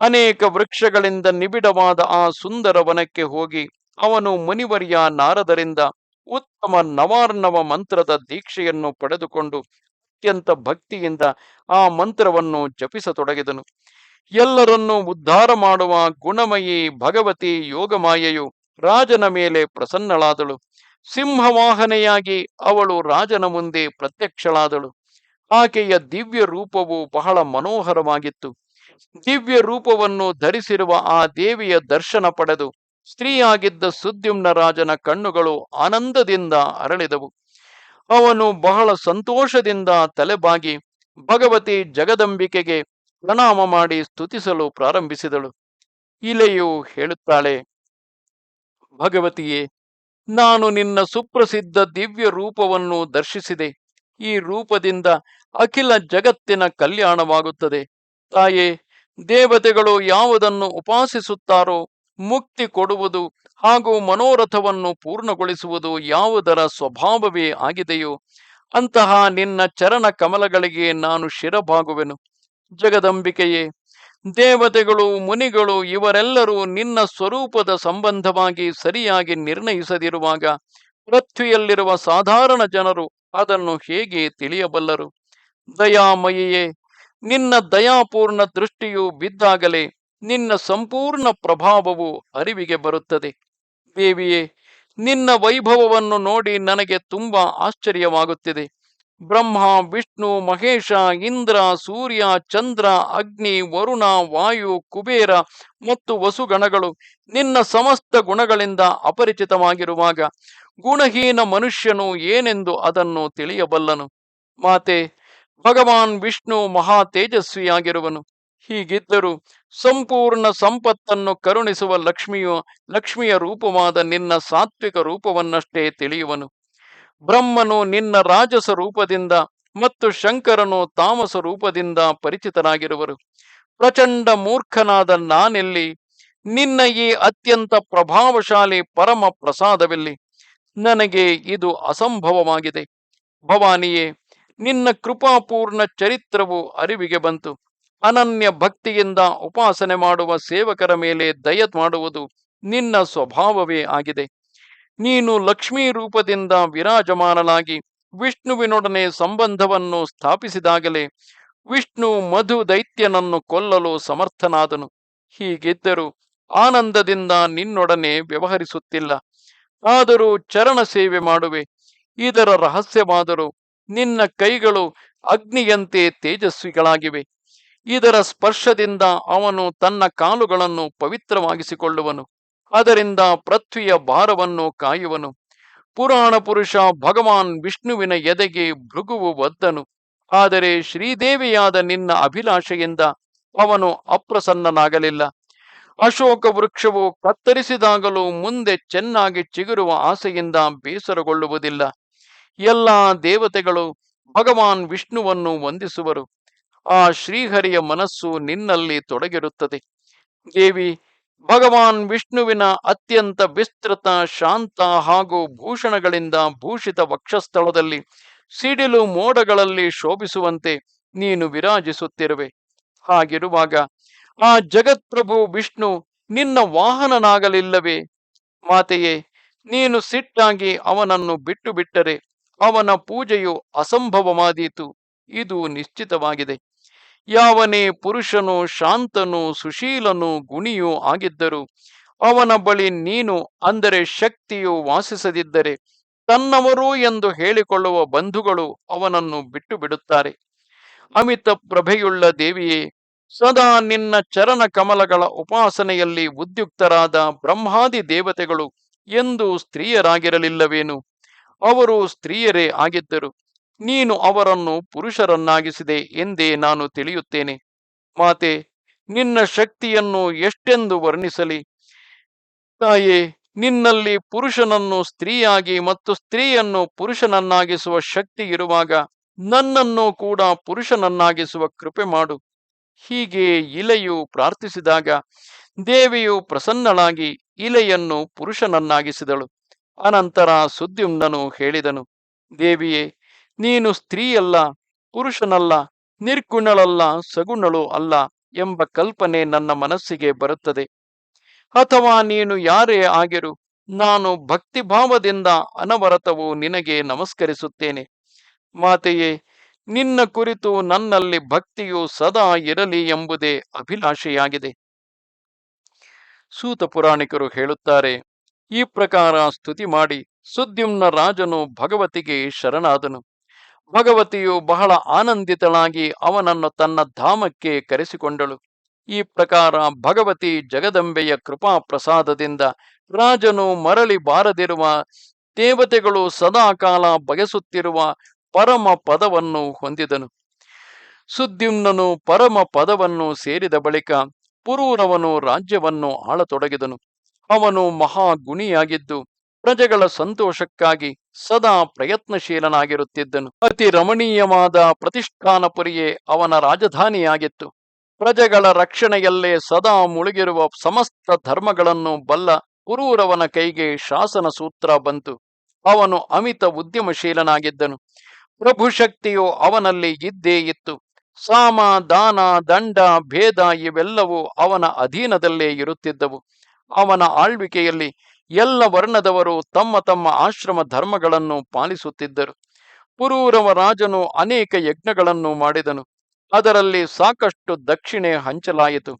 ಅನೇಕ ವೃಕ್ಷಗಳಿಂದ ನಿಬಿಡವಾದ ಆ ಸುಂದರ ವನಕ್ಕೆ ಹೋಗಿ ಅವನು ಮುನಿವರ್ಯ ನಾರದರಿಂದ ಉತ್ತಮ ನವಾರ್ಣವ ಮಂತ್ರದ ದೀಕ್ಷೆಯನ್ನು ಪಡೆದುಕೊಂಡು ಅತ್ಯಂತ ಭಕ್ತಿಯಿಂದ ಆ ಮಂತ್ರವನ್ನು ಜಪಿಸತೊಡಗಿದನು. ಎಲ್ಲರನ್ನೂ ಉದ್ಧಾರ ಮಾಡುವ ಗುಣಮಯಿ ಭಗವತಿ ಯೋಗಮಾಯೆಯು ರಾಜನ ಮೇಲೆ ಪ್ರಸನ್ನಳಾದಳು. ಸಿಂಹವಾಹನೆಯಾಗಿ ಅವಳು ರಾಜನ ಮುಂದೆ ಪ್ರತ್ಯಕ್ಷಳಾದಳು. ಆಕೆಯ ದಿವ್ಯ ರೂಪವು ಬಹಳ ಮನೋಹರವಾಗಿತ್ತು. ದಿವ್ಯ ರೂಪವನ್ನು ಧರಿಸಿರುವ ಆ ದೇವಿಯ ದರ್ಶನ ಪಡೆದು ಸ್ತ್ರೀಯಾಗಿದ್ದ ಸುದ್ಯುಮ್ನ ರಾಜನ ಕಣ್ಣುಗಳು ಆನಂದದಿಂದ ಅರಳಿದವು. ಅವನು ಬಹಳ ಸಂತೋಷದಿಂದ ತಲೆಬಾಗಿ ಭಗವತಿ ಜಗದಂಬಿಕೆಗೆ ಪ್ರಣಾಮ ಮಾಡಿ ಸ್ತುತಿಸಲು ಪ್ರಾರಂಭಿಸಿದಳು. ಇಲೆಯು ಹೇಳುತ್ತಾಳೆ, ಭಗವತಿಯೇ, ನಾನು ನಿನ್ನ ಸುಪ್ರಸಿದ್ಧ ದಿವ್ಯ ರೂಪವನ್ನು ದರ್ಶಿಸಿದೆ. ಈ ರೂಪದಿಂದ ಅಖಿಲ ಜಗತ್ತಿನ ಕಲ್ಯಾಣವಾಗುತ್ತದೆ. ತಾಯೇ, ದೇವತೆಗಳು ಯಾವುದನ್ನು ಉಪಾಸಿಸುತ್ತಾರೋ ಮುಕ್ತಿ ಕೊಡುವುದು ಹಾಗೂ ಮನೋರಥವನ್ನು ಪೂರ್ಣಗೊಳಿಸುವುದು ಯಾವುದರ ಸ್ವಭಾವವೇ ಆಗಿದೆಯೋ, ಅಂತಹ ನಿನ್ನ ಚರಣ ಕಮಲಗಳಿಗೆ ನಾನು ಶಿರಬಾಗುವೆನು. ಜಗದಂಬಿಕೆಯೇ. ದೇವತೆಗಳು, ಮುನಿಗಳು ಇವರೆಲ್ಲರೂ ನಿನ್ನ ಸ್ವರೂಪದ ಸಂಬಂಧವಾಗಿ ಸರಿಯಾಗಿ ನಿರ್ಣಯಿಸದಿರುವಾಗ ಪೃಥ್ವಿಯಲ್ಲಿರುವ ಸಾಧಾರಣ ಜನರು ಅದನ್ನು ಹೇಗೆ ತಿಳಿಯಬಲ್ಲರು? ದಯಾಮಯಿಯೇ, ನಿನ್ನ ದಯಾಪೂರ್ಣ ದೃಷ್ಟಿಯು ಬಿದ್ದಾಗಲೇ ನಿನ್ನ ಸಂಪೂರ್ಣ ಪ್ರಭಾವವು ಅರಿವಿಗೆ ಬರುತ್ತದೆ. ದೇವಿಯೇ, ನಿನ್ನ ವೈಭವವನ್ನು ನೋಡಿ ನನಗೆ ತುಂಬಾ ಆಶ್ಚರ್ಯವಾಗುತ್ತಿದೆ. ಬ್ರಹ್ಮ, ವಿಷ್ಣು, ಮಹೇಶ, ಇಂದ್ರ, ಸೂರ್ಯ, ಚಂದ್ರ, ಅಗ್ನಿ, ವರುಣ, ವಾಯು, ಕುಬೇರ ಮತ್ತು ವಸುಗಣಗಳು ನಿನ್ನ ಸಮಸ್ತ ಗುಣಗಳಿಂದ ಅಪರಿಚಿತವಾಗಿರುವಾಗ ಗುಣಹೀನ ಮನುಷ್ಯನು ಏನೆಂದು ಅದನ್ನು ತಿಳಿಯಬಲ್ಲನು? ಮಾತೆ, ಭಗವಾನ್ ವಿಷ್ಣು ಮಹಾ ತೇಜಸ್ವಿಯಾಗಿರುವನು ಹೀಗಿದ್ದರೂ ಸಂಪೂರ್ಣ ಸಂಪತ್ತನ್ನು ಕರುಣಿಸುವ ಲಕ್ಷ್ಮಿಯು ಲಕ್ಷ್ಮಿಯ ರೂಪವಾದ ನಿನ್ನ ಸಾತ್ವಿಕ ರೂಪವನ್ನಷ್ಟೇ ತಿಳಿಯುವನು. ಬ್ರಹ್ಮನು ನಿನ್ನ ರಾಜಸ ರೂಪದಿಂದ ಮತ್ತು ಶಂಕರನು ತಾಮಸ ರೂಪದಿಂದ ಪರಿಚಿತನಾಗಿರುವರು. ಪ್ರಚಂಡ ಮೂರ್ಖನಾದ ನಾನೆಲ್ಲಿ? ನಿನ್ನ ಈ ಅತ್ಯಂತ ಪ್ರಭಾವಶಾಲಿ ಪರಮ ಪ್ರಸಾದವೆಲ್ಲಿ. ನನಗೆ ಇದು ಅಸಂಭವವಾಗಿದೆ. ಭವಾನಿಯೇ, ನಿನ್ನ ಕೃಪಾಪೂರ್ಣ ಚರಿತ್ರವು ಅರಿವಿಗೆ ಬಂತು. ಅನನ್ಯ ಭಕ್ತಿಯಿಂದ ಉಪಾಸನೆ ಮಾಡುವ ಸೇವಕರ ಮೇಲೆ ದಯ ಮಾಡುವುದು ನಿನ್ನ ಸ್ವಭಾವವೇ ಆಗಿದೆ. ನೀನು ಲಕ್ಷ್ಮೀ ರೂಪದಿಂದ ವಿರಾಜಮಾನನಾಗಿ ವಿಷ್ಣುವಿನೊಡನೆ ಸಂಬಂಧವನ್ನು ಸ್ಥಾಪಿಸಿದಾಗಲೇ ವಿಷ್ಣು ಮಧು ದೈತ್ಯನನ್ನು ಕೊಲ್ಲಲು ಸಮರ್ಥನಾದನು. ಹೀಗಿದ್ದರೂ ಆನಂದದಿಂದ ನಿನ್ನೊಡನೆ ವ್ಯವಹರಿಸುತ್ತಿಲ್ಲ. ಆದರೂ ಚರಣ ಸೇವೆ ಮಾಡುವೆ. ಇದರ ರಹಸ್ಯವಾದರೂ ನಿನ್ನ ಕೈಗಳು ಅಗ್ನಿಯಂತೆ ತೇಜಸ್ವಿಗಳಾಗಿವೆ. ಇದರ ಸ್ಪರ್ಶದಿಂದ ಅವನು ತನ್ನ ಕಾಲುಗಳನ್ನು ಪವಿತ್ರವಾಗಿಸಿಕೊಳ್ಳುವನು. ಅದರಿಂದ ಪೃಥ್ವಿಯ ಭಾರವನ್ನು ಕಾಯುವನು. ಪುರಾಣ ಪುರುಷ ಭಗವಾನ್ ವಿಷ್ಣುವಿನ ಎದೆಗೆ ಭೃಗುವು ಒದ್ದನು. ಆದರೆ ಶ್ರೀದೇವಿಯಾದ ನಿನ್ನ ಅಭಿಲಾಷೆಯಿಂದ ಅವನು ಅಪ್ರಸನ್ನನಾಗಲಿಲ್ಲ. ಅಶೋಕ ವೃಕ್ಷವು ಕತ್ತರಿಸಿದಾಗಲೂ ಮುಂದೆ ಚೆನ್ನಾಗಿ ಚಿಗುರುವ ಆಸೆಯಿಂದ ಬೇಸರಗೊಳ್ಳುವುದಿಲ್ಲ. ಎಲ್ಲ ದೇವತೆಗಳು ಭಗವಾನ್ ವಿಷ್ಣುವನ್ನು ವಂದಿಸುವರು. ಆ ಶ್ರೀಹರಿಯ ಮನಸ್ಸು ನಿನ್ನಲ್ಲಿ ತೊಡಗಿರುತ್ತದೆ. ದೇವಿ ಭಗವಾನ್ ವಿಷ್ಣುವಿನ ಅತ್ಯಂತ ವಿಸ್ತೃತ ಶಾಂತ ಹಾಗೂ ಭೂಷಣಗಳಿಂದ ಭೂಷಿತ ವಕ್ಷಸ್ಥಳದಲ್ಲಿ ಸಿಡಿಲು ಮೋಡಗಳಲ್ಲಿ ಶೋಭಿಸುವಂತೆ ನೀನು ವಿರಾಜಿಸುತ್ತಿರುವೆ. ಹಾಗಿರುವಾಗ ಆ ಜಗತ್ಪ್ರಭು ವಿಷ್ಣು ನಿನ್ನ ವಾಹನನಾಗಲಿಲ್ಲವೇ? ಮಾತೆಯೇ, ನೀನು ಸಿಟ್ಟಾಗಿ ಅವನನ್ನು ಬಿಟ್ಟು ಬಿಟ್ಟರೆ ಅವನ ಪೂಜೆಯು ಅಸಂಭವವಾದೀತು. ಇದು ನಿಶ್ಚಿತವಾಗಿದೆ. ಯಾವನೇ ಪುರುಷನು ಶಾಂತನು ಸುಶೀಲನು ಗುಣಿಯೂ ಆಗಿದ್ದರು ಅವನ ಬಳಿ ನೀನು ಅಂದರೆ ಶಕ್ತಿಯು ವಾಸಿಸದಿದ್ದರೆ ತನ್ನವರು ಎಂದು ಹೇಳಿಕೊಳ್ಳುವ ಬಂಧುಗಳು ಅವನನ್ನು ಬಿಟ್ಟು ಬಿಡುತ್ತಾರೆ ಅಮಿತ ಪ್ರಭೆಯುಳ್ಳ ದೇವಿಯೇ, ಸದಾ ನಿನ್ನ ಚರಣ ಕಮಲಗಳ ಉಪಾಸನೆಯಲ್ಲಿ ಉದ್ಯುಕ್ತರಾದ ಬ್ರಹ್ಮಾದಿ ದೇವತೆಗಳು ಎಂದು ಸ್ತ್ರೀಯರಾಗಿರಲಿಲ್ಲವೇನು? ಅವರು ಸ್ತ್ರೀಯರೇ ಆಗಿದ್ದರು. ನೀನು ಅವರನ್ನು ಪುರುಷರನ್ನಾಗಿಸಿದೆ ಎಂದೇ ನಾನು ತಿಳಿಯುತ್ತೇನೆ. ಮಾತೆ, ನಿನ್ನ ಶಕ್ತಿಯನ್ನು ಎಷ್ಟೆಂದು ವರ್ಣಿಸಲಿ. ತಾಯೇ, ನಿನ್ನಲ್ಲಿ ಪುರುಷನನ್ನು ಸ್ತ್ರೀಯಾಗಿ ಮತ್ತು ಸ್ತ್ರೀಯನ್ನು ಪುರುಷನನ್ನಾಗಿಸುವ ಶಕ್ತಿ ಇರುವಾಗ ನನ್ನನ್ನು ಕೂಡ ಪುರುಷನನ್ನಾಗಿಸುವ ಕೃಪೆ ಮಾಡು. ಹೀಗೆ ಇಲೆಯು ಪ್ರಾರ್ಥಿಸಿದಾಗ ದೇವಿಯು ಪ್ರಸನ್ನಳಾಗಿ ಇಲೆಯನ್ನು ಪುರುಷನನ್ನಾಗಿಸಿದಳು. ಅನಂತರ ಸುದ್ಯುಮ್ನನು ಹೇಳಿದನು, ದೇವಿಯೇ ನೀನು ಸ್ತ್ರೀಯಲ್ಲ, ಪುರುಷನಲ್ಲ, ನಿರ್ಗುಣಳಲ್ಲ, ಸಗುಣಳು ಅಲ್ಲ ಎಂಬ ಕಲ್ಪನೆ ನನ್ನ ಮನಸ್ಸಿಗೆ ಬರುತ್ತದೆ. ಅಥವಾ ನೀನು ಯಾರೇ ಆಗಿರು, ನಾನು ಭಕ್ತಿಭಾವದಿಂದ ಅನವರತವು ನಿನಗೆ ನಮಸ್ಕರಿಸುತ್ತೇನೆ. ಮಾತೆಯೇ, ನಿನ್ನ ಕುರಿತು ನನ್ನಲ್ಲಿ ಭಕ್ತಿಯು ಸದಾ ಇರಲಿ ಎಂಬುದೇ ಅಭಿಲಾಷೆಯಾಗಿದೆ. ಸೂತ ಪುರಾಣಿಕರು ಹೇಳುತ್ತಾರೆ, ಈ ಪ್ರಕಾರ ಸ್ತುತಿ ಮಾಡಿ, ಸುದ್ಯುಮ್ನ ರಾಜನು ಭಗವತಿಗೆ ಶರಣಾದನು. ಭಗವತಿಯು ಬಹಳ ಆನಂದಿತಳಾಗಿ ಅವನನ್ನು ತನ್ನ ಧಾಮಕ್ಕೆ ಕರೆಸಿಕೊಂಡಳು. ಈ ಪ್ರಕಾರ ಭಗವತಿ ಜಗದಂಬೆಯ ಕೃಪಾ ಪ್ರಸಾದದಿಂದ ರಾಜನು ಮರಳಿ ಬಾರದಿರುವ, ದೇವತೆಗಳು ಸದಾಕಾಲ ಬಯಸುತ್ತಿರುವ ಪರಮ ಪದವನ್ನು ಹೊಂದಿದನು. ಸುದ್ಯುಮ್ನನು ಪರಮ ಪದವನ್ನು ಸೇರಿದ ಬಳಿಕ ಪುರೂರವನು ರಾಜ್ಯವನ್ನು ಆಳತೊಡಗಿದನು. ಅವನು ಮಹಾ ಗುಣಿಯಾಗಿದ್ದು ಪ್ರಜೆಗಳ ಸಂತೋಷಕ್ಕಾಗಿ ಸದಾ ಪ್ರಯತ್ನಶೀಲನಾಗಿರುತ್ತಿದ್ದನು. ಅತಿ ರಮಣೀಯವಾದ ಪ್ರತಿಷ್ಠಾನಪುರಿಯೇ ಅವನ ರಾಜಧಾನಿಯಾಗಿತ್ತು. ಪ್ರಜೆಗಳ ರಕ್ಷಣೆಯಲ್ಲೇ ಸದಾ ಮುಳುಗಿರುವ ಸಮಸ್ತ ಧರ್ಮಗಳನ್ನು ಬಲ್ಲ ಕುರೂರವನ ಕೈಗೆ ಶಾಸನ ಸೂತ್ರ ಬಂತು. ಅವನು ಅಮಿತ ಉದ್ಯಮಶೀಲನಾಗಿದ್ದನು. ಪ್ರಭುಶಕ್ತಿಯು ಅವನಲ್ಲಿ ಇದ್ದೇ ಇತ್ತು. ಸಾಮ, ದಾನ, ದಂಡ, ಭೇದ ಇವೆಲ್ಲವೂ ಅವನ ಅಧೀನದಲ್ಲೇ ಇರುತ್ತಿದ್ದವು. ಅವನ ಆಳ್ವಿಕೆಯಲ್ಲಿ ಎಲ್ಲ ವರ್ಣದವರು ತಮ್ಮ ತಮ್ಮ ಆಶ್ರಮ ಧರ್ಮಗಳನ್ನು ಪಾಲಿಸುತ್ತಿದ್ದರು. ಪುರೂರವ ರಾಜನು ಅನೇಕ ಯಜ್ಞಗಳನ್ನು ಮಾಡಿದನು. ಅದರಲ್ಲಿ ಸಾಕಷ್ಟು ದಕ್ಷಿಣೆ ಹಂಚಲಾಯಿತು.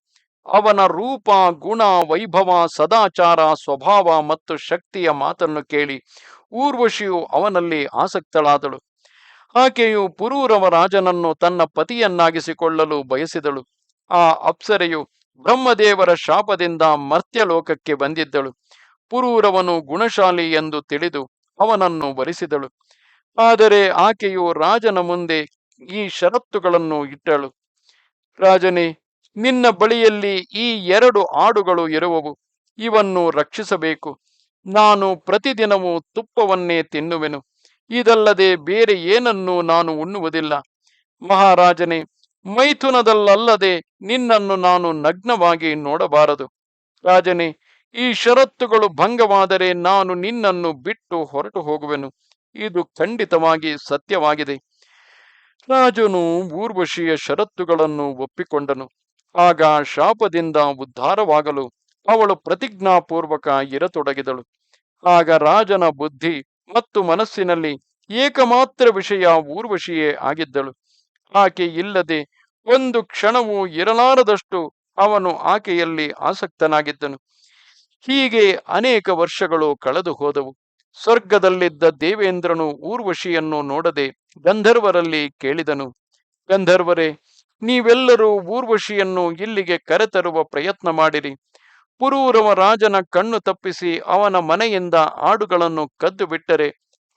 ಅವನ ರೂಪ, ಗುಣ, ವೈಭವ, ಸದಾಚಾರ, ಸ್ವಭಾವ ಮತ್ತು ಶಕ್ತಿಯ ಮಾತನ್ನು ಕೇಳಿ ಊರ್ವಶಿಯು ಅವನಲ್ಲಿ ಆಸಕ್ತಳಾದಳು. ಆಕೆಯು ಪುರೂರವ ರಾಜನನ್ನು ತನ್ನ ಪತಿಯನ್ನಾಗಿಸಿಕೊಳ್ಳಲು ಬಯಸಿದಳು. ಆ ಅಪ್ಸರೆಯು ಬ್ರಹ್ಮದೇವರ ಶಾಪದಿಂದ ಮರ್ತ್ಯಲೋಕಕ್ಕೆ ಬಂದಿದ್ದಳು. ಪುರೂರವನು ಗುಣಶಾಲಿ ಎಂದು ತಿಳಿದು ಅವನನ್ನು ವರಿಸಿದಳು. ಆದರೆ ಆಕೆಯು ರಾಜನ ಮುಂದೆ ಈ ಷರತ್ತುಗಳನ್ನು ಇಟ್ಟಳು. ರಾಜನೇ, ನಿನ್ನ ಬಳಿಯಲ್ಲಿ ಈ ಎರಡು ಆಡುಗಳು ಇರುವವು, ಇವನ್ನು ರಕ್ಷಿಸಬೇಕು. ನಾನು ಪ್ರತಿದಿನವೂ ತುಪ್ಪವನ್ನೇ ತಿನ್ನುವೆನು. ಇದಲ್ಲದೆ ಬೇರೆ ಏನನ್ನೂ ನಾನು ಉಣ್ಣುವುದಿಲ್ಲ. ಮಹಾರಾಜನೇ ಮೈಥುನದಲ್ಲಲ್ಲದೆ ನಿನ್ನನ್ನು ನಾನು ನಗ್ನವಾಗಿ ನೋಡಬಾರದು. ರಾಜನೇ ಈ ಷರತ್ತುಗಳು ಭಂಗವಾದರೆ ನಾನು ನಿನ್ನನ್ನು ಬಿಟ್ಟು ಹೊರಟು ಹೋಗುವೆನು. ಇದು ಖಂಡಿತವಾಗಿ ಸತ್ಯವಾಗಿದೆ. ರಾಜನು ಊರ್ವಶಿಯ ಷರತ್ತುಗಳನ್ನು ಒಪ್ಪಿಕೊಂಡನು. ಆಗ ಶಾಪದಿಂದ ಉದ್ಧಾರವಾಗಲು ಅವಳು ಪ್ರತಿಜ್ಞಾಪೂರ್ವಕ ಇರತೊಡಗಿದಳು. ಆಗ ರಾಜನ ಬುದ್ಧಿ ಮತ್ತು ಮನಸ್ಸಿನಲ್ಲಿ ಏಕಮಾತ್ರ ವಿಷಯ ಊರ್ವಶಿಯೇ ಆಗಿದ್ದಳು. ಆಕೆ ಇಲ್ಲದೆ ಒಂದು ಕ್ಷಣವೂ ಇರಲಾರದಷ್ಟು ಅವನು ಆಕೆಯಲ್ಲಿ ಆಸಕ್ತನಾಗಿದ್ದನು. ಹೀಗೆ ಅನೇಕ ವರ್ಷಗಳು ಕಳೆದು ಹೋದವು. ಸ್ವರ್ಗದಲ್ಲಿದ್ದ ದೇವೇಂದ್ರನು ಊರ್ವಶಿಯನ್ನು ನೋಡದೆ ಗಂಧರ್ವರಲ್ಲಿ ಕೇಳಿದನು. ಗಂಧರ್ವರೇ, ನೀವೆಲ್ಲರೂ ಊರ್ವಶಿಯನ್ನು ಇಲ್ಲಿಗೆ ಕರೆತರುವ ಪ್ರಯತ್ನ ಮಾಡಿರಿ. ಪುರೂರವ ರಾಜನ ಕಣ್ಣು ತಪ್ಪಿಸಿ ಅವನ ಮನೆಯಿಂದ ಆಡುಗಳನ್ನು ಕದ್ದು ಬಿಟ್ಟರೆ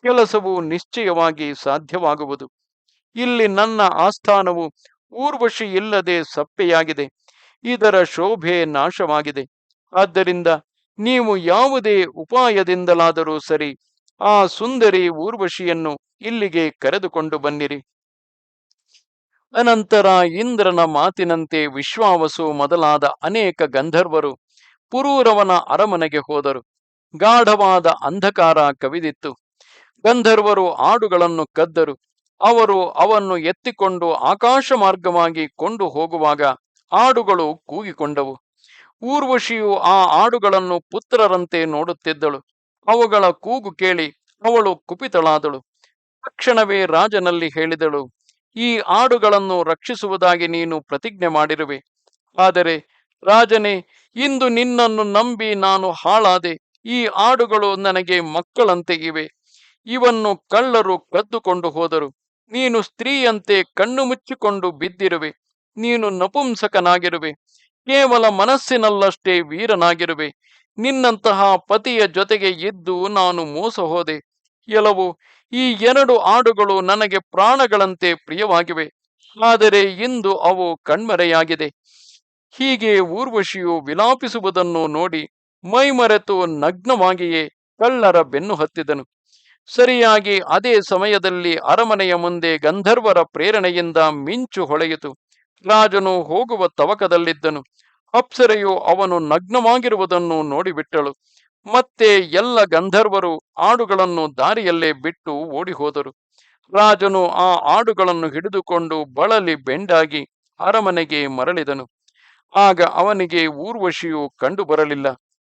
ಕೆಲಸವು ನಿಶ್ಚಯವಾಗಿ ಸಾಧ್ಯವಾಗುವುದು. ಇಲ್ಲಿ ನನ್ನ ಆಸ್ಥಾನವು ಊರ್ವಶಿ ಇಲ್ಲದೆ ಸಪ್ಪೆಯಾಗಿದೆ. ಇದರ ಶೋಭೆ ನಾಶವಾಗಿದೆ. ಆದ್ದರಿಂದ ನೀವು ಯಾವುದೇ ಉಪಾಯದಿಂದಲಾದರೂ ಸರಿ ಆ ಸುಂದರಿ ಊರ್ವಶಿಯನ್ನು ಇಲ್ಲಿಗೆ ಕರೆದುಕೊಂಡು ಬನ್ನಿರಿ. ಅನಂತರ ಇಂದ್ರನ ಮಾತಿನಂತೆ ವಿಶ್ವಾವಸು ಮೊದಲಾದ ಅನೇಕ ಗಂಧರ್ವರು ಪುರೂರವನ ಅರಮನೆಗೆ ಹೋದರು. ಗಾಢವಾದ ಅಂಧಕಾರ ಕವಿದಿತ್ತು. ಗಂಧರ್ವರು ಆಡುಗಳನ್ನು ಕದ್ದರು. ಅವರು ಅವನ್ನು ಎತ್ತಿಕೊಂಡು ಆಕಾಶ ಮಾರ್ಗವಾಗಿ ಕೊಂಡು ಹೋಗುವಾಗ ಆಡುಗಳು ಕೂಗಿಕೊಂಡವು. ಊರ್ವಶಿಯು ಆ ಆಡುಗಳನ್ನು ಪುತ್ರರಂತೆ ನೋಡುತ್ತಿದ್ದಳು. ಅವುಗಳ ಕೂಗು ಕೇಳಿ ಅವಳು ಕುಪಿತಳಾದಳು. ತಕ್ಷಣವೇ ರಾಜನಲ್ಲಿ ಹೇಳಿದಳು, ಈ ಆಡುಗಳನ್ನು ರಕ್ಷಿಸುವುದಾಗಿ ನೀನು ಪ್ರತಿಜ್ಞೆ ಮಾಡಿರುವೆ. ಆದರೆ ರಾಜನೇ, ಇಂದು ನಿನ್ನನ್ನು ನಂಬಿ ನಾನು ಹಾಳಾದೆ. ಈ ಆಡುಗಳು ನನಗೆ ಮಕ್ಕಳಂತೆ ಇವೆ. ಇವನ್ನು ಕಳ್ಳರು ಕದ್ದುಕೊಂಡು ಹೋದರು. ನೀನು ಸ್ತ್ರೀಯಂತೆ ಕಣ್ಣು ಮುಚ್ಚಿಕೊಂಡು ಬಿದ್ದಿರುವೆ. ನೀನು ನಪುಂಸಕನಾಗಿರುವೆ. ಕೇವಲ ಮನಸ್ಸಿನಲ್ಲಷ್ಟೇ ವೀರನಾಗಿರುವೆ. ನಿನ್ನಂತಹ ಪತಿಯ ಜೊತೆಗೆ ಇದ್ದು ನಾನು ಮೋಸ ಹೋದೆ. ಕೆಲವು ಈ ಎರಡು ಆಡುಗಳು ನನಗೆ ಪ್ರಾಣಗಳಂತೆ ಪ್ರಿಯವಾಗಿವೆ. ಆದರೆ ಇಂದು ಅವು ಕಣ್ಮರೆಯಾಗಿದೆ. ಹೀಗೆ ಊರ್ವಶಿಯು ವಿಲಾಪಿಸುವುದನ್ನು ನೋಡಿ ಮೈಮರೆತು ನಗ್ನವಾಗಿಯೇ ಕಳ್ಳರ ಬೆನ್ನು ಹತ್ತಿದನು. ಸರಿಯಾಗಿ ಅದೇ ಸಮಯದಲ್ಲಿ ಅರಮನೆಯ ಮುಂದೆ ಗಂಧರ್ವರ ಪ್ರೇರಣೆಯಿಂದ ಮಿಂಚು ಹೊಳೆಯಿತು. ರಾಜನು ಹೋಗುವ ತವಕದಲ್ಲಿದ್ದನು. ಅಪ್ಸರೆಯು ಅವನು ನಗ್ನವಾಗಿರುವುದನ್ನು ನೋಡಿಬಿಟ್ಟಳು. ಮತ್ತೆ ಎಲ್ಲ ಗಂಧರ್ವರು ಆಡುಗಳನ್ನು ದಾರಿಯಲ್ಲೇ ಬಿಟ್ಟು ಓಡಿಹೋದರು. ರಾಜನು ಆ ಆಡುಗಳನ್ನು ಹಿಡಿದುಕೊಂಡು ಬಳಲಿ ಬೆಂಡಾಗಿ ಅರಮನೆಗೆ ಮರಳಿದನು. ಆಗ ಅವನಿಗೆ ಊರ್ವಶಿಯು ಕಂಡು ಬರಲಿಲ್ಲ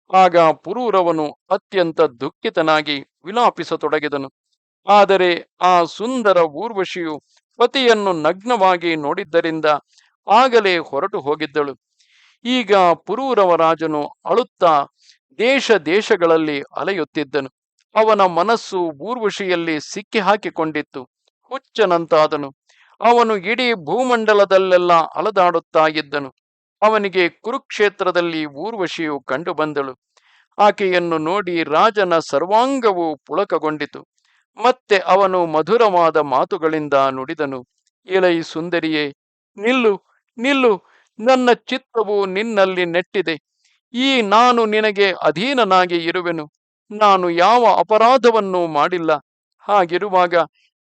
ಆಗ ಪುರೂರವನು ಅತ್ಯಂತ ದುಃಖಿತನಾಗಿ ವಿಲಾಪಿಸತೊಡಗಿದನು. ಆದರೆ ಆ ಸುಂದರ ಊರ್ವಶಿಯು ಪತಿಯನ್ನು ನಗ್ನವಾಗಿ ನೋಡಿದ್ದರಿಂದ ಆಗಲೇ ಹೊರಟು ಹೋಗಿದ್ದಳು. ಈಗ ಪುರೂರವ ರಾಜನು ಅಳುತ್ತಾ ದೇಶ ದೇಶಗಳಲ್ಲಿ ಅಲೆಯುತ್ತಿದ್ದನು. ಅವನ ಮನಸ್ಸು ಊರ್ವಶಿಯಲ್ಲಿ ಸಿಕ್ಕಿ ಹಾಕಿಕೊಂಡಿತ್ತು ಹುಚ್ಚನಂತಾದನು. ಅವನು ಇಡೀ ಭೂಮಂಡಲದಲ್ಲೆಲ್ಲ ಅಲದಾಡುತ್ತಾ ಇದ್ದನು. ಅವನಿಗೆ ಕುರುಕ್ಷೇತ್ರದಲ್ಲಿ ಊರ್ವಶಿಯು ಕಂಡುಬಂದಳು. ಆಕೆಯನ್ನು ನೋಡಿ ರಾಜನ ಸರ್ವಾಂಗವು ಪುಳಕಗೊಂಡಿತು. ಮತ್ತೆ ಅವನು ಮಧುರವಾದ ಮಾತುಗಳಿಂದ ನುಡಿದನು ಇಲೈ ಸುಂದರಿಯೇ, ನಿಲ್ಲು ನಿಲ್ಲು, ನನ್ನ ಚಿತ್ತವು ನಿನ್ನಲ್ಲಿ ನೆಟ್ಟಿದೆ. ಈ ನಾನು ನಿನಗೆ ಅಧೀನನಾಗಿ ಇರುವೆನು. ನಾನು ಯಾವ ಅಪರಾಧವನ್ನೂ ಮಾಡಿಲ್ಲ. ಹಾಗಿರುವಾಗ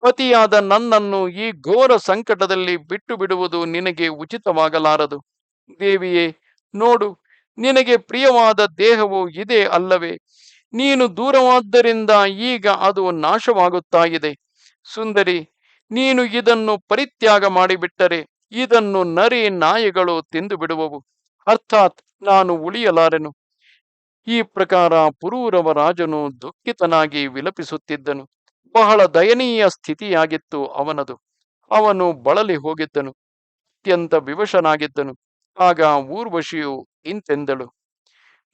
ಪತಿಯಾದ ನನ್ನನ್ನು ಈ ಘೋರ ಸಂಕಟದಲ್ಲಿ ಬಿಟ್ಟು ಬಿಡುವುದು ನಿನಗೆ ಉಚಿತವಾಗಲಾರದು. ದೇವಿಯೇ, ನೋಡು, ನಿನಗೆ ಪ್ರಿಯವಾದ ದೇಹವು ಇದೆ ಅಲ್ಲವೇ. ನೀನು ದೂರವಾದ್ದರಿಂದ ಈಗ ಅದು ನಾಶವಾಗುತ್ತಾ ಇದೆ ಸುಂದರಿ, ನೀನು ಇದನ್ನು ಪರಿತ್ಯಾಗ ಮಾಡಿಬಿಟ್ಟರೆ ಇದನ್ನು ನರಿ ನಾಯಿಗಳು ತಿಂದು ಬಿಡುವವು ಅರ್ಥಾತ್ ನಾನು ಉಳಿಯಲಾರೆನು. ಈ ಪ್ರಕಾರ ಪುರೂರವ ರಾಜನು ದುಃಖಿತನಾಗಿ ವಿಲಪಿಸುತ್ತಿದ್ದನು. ಬಹಳ ದಯನೀಯ ಸ್ಥಿತಿಯಾಗಿತ್ತು ಅವನದು. ಅವನು ಬಳಲಿ ಹೋಗಿದ್ದನು. ಅತ್ಯಂತ ವಿವಶನಾಗಿದ್ದನು. ಆಗ ಊರ್ವಶಿಯು ಇಂತೆಂದಳು.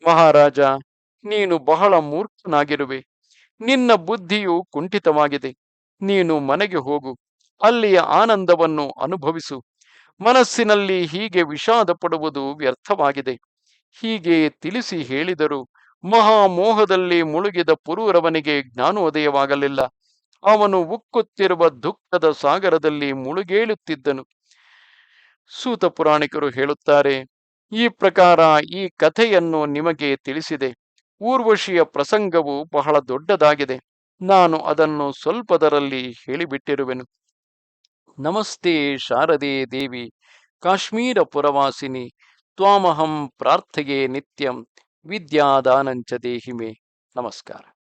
ಮಹಾರಾಜ ನೀನು ಬಹಳ ಮೂರ್ಖನಾಗಿರುವೆ. ನಿನ್ನ ಬುದ್ಧಿಯು ಕುಂಠಿತವಾಗಿದೆ. ನೀನು ಮನೆಗೆ ಹೋಗು. ಅಲ್ಲಿಯ ಆನಂದವನ್ನು ಅನುಭವಿಸು. ಮನಸ್ಸಿನಲ್ಲಿ ಹೀಗೆ ವಿಷಾದ ಪಡುವುದು ವ್ಯರ್ಥವಾಗಿದೆ. ಹೀಗೆ ತಿಳಿಸಿ ಹೇಳಿದರು. ಮಹಾಮೋಹದಲ್ಲಿ ಮುಳುಗಿದ ಪುರೂರವನಿಗೆ ಜ್ಞಾನೋದಯವಾಗಲಿಲ್ಲ. ಅವನು ಉಕ್ಕುತ್ತಿರುವ ದುಃಖದ ಸಾಗರದಲ್ಲಿ ಮುಳುಗೇಳುತ್ತಿದ್ದನು. ಸೂತ ಪುರಾಣಿಕರು ಹೇಳುತ್ತಾರೆ, ಈ ಪ್ರಕಾರ ಈ ಕಥೆಯನ್ನು ನಿಮಗೆ ತಿಳಿಸಿದೆ. ಊರ್ವಶಿಯ ಪ್ರಸಂಗವು ಬಹಳ ದೊಡ್ಡದಾಗಿದೆ. ನಾನು ಅದನ್ನು ಸ್ವಲ್ಪದರಲ್ಲಿ ಹೇಳಿಬಿಟ್ಟಿರುವೆನು. ನಮಸ್ತೆ ಶಾರದೆ ದೇವಿ, ಕಾಶ್ಮೀರ ಪುರವಾಸಿನಿ, ತ್ವಾಮಹಂ ಪ್ರಾರ್ಥೆಗೆ ನಿತ್ಯಂ ವಿದ್ಯಾದಾನಂಚ ದೇಹಿಮೆ. ನಮಸ್ಕಾರ.